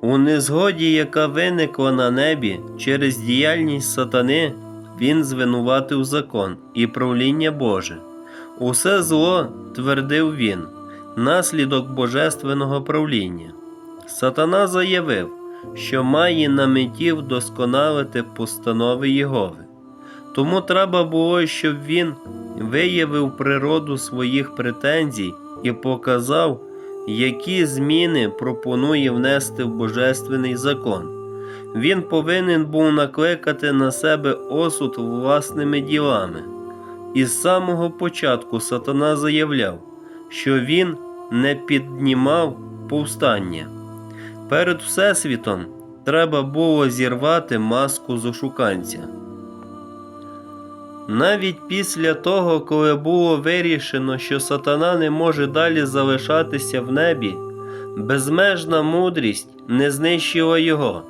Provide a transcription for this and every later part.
У незгоді, яка виникла на небі через діяльність сатани, він звинуватив закон і правління Боже. Усе зло, твердив він, наслідок божественного правління. Сатана заявив, що має на меті вдосконалити постанови Єгови. Тому треба було, щоб він виявив природу своїх претензій і показав, які зміни пропонує внести в божественний закон. Він повинен був накликати на себе осуд власними ділами. Із самого початку сатана заявляв, що він не піднімав повстання. Перед Всесвітом треба було зірвати маску з ошуканця. Навіть після того, коли було вирішено, що сатана не може далі залишатися в небі, безмежна мудрість не знищила його.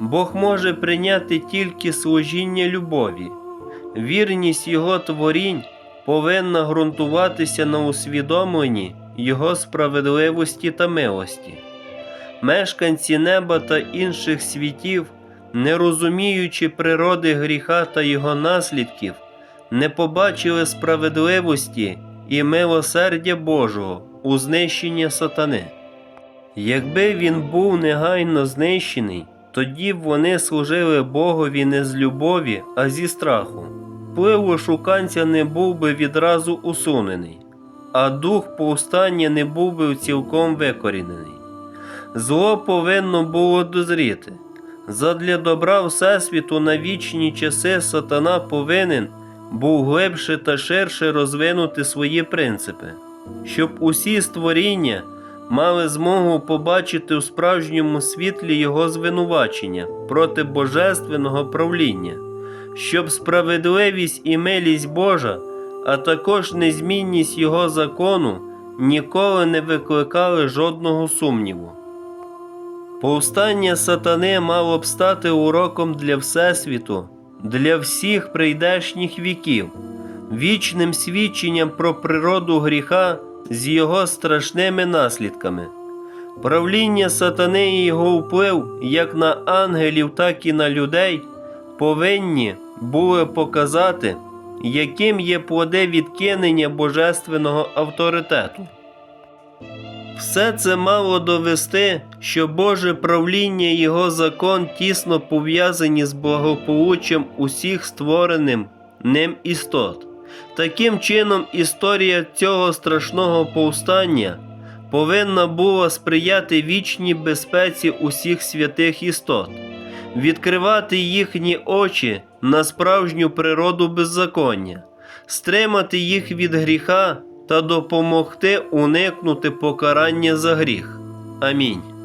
Бог може прийняти тільки служіння любові. Вірність Його творінь повинна ґрунтуватися на усвідомленні Його справедливості та милості. Мешканці неба та інших світів, не розуміючи природи гріха та його наслідків, не побачили справедливості і милосердя Божого у знищенні сатани. Якби він був негайно знищений, тоді б вони служили Богові не з любові, а зі страху. Вплив ошуканця не був би відразу усунений, а дух повстання не був би цілком викорінений. Зло повинно було дозріти. Задля добра Всесвіту на вічні часи сатана повинен був глибше та ширше розвинути свої принципи, щоб усі створіння мали змогу побачити у справжньому світлі його звинувачення проти божественного правління, щоб справедливість і милість Божа, а також незмінність його закону ніколи не викликали жодного сумніву. Повстання сатани мало б стати уроком для Всесвіту, для всіх прийдешніх віків, вічним свідченням про природу гріха з його страшними наслідками. Правління сатани і його вплив як на ангелів, так і на людей повинні були показати, яким є плоди відкинення божественного авторитету. Все це мало довести, що Боже правління і Його закон тісно пов'язані з благополуччям усіх створеним ним істот. Таким чином, історія цього страшного повстання повинна була сприяти вічній безпеці усіх святих істот, відкривати їхні очі на справжню природу беззаконня, стримати їх від гріха та допомогти уникнути покарання за гріх. Амінь.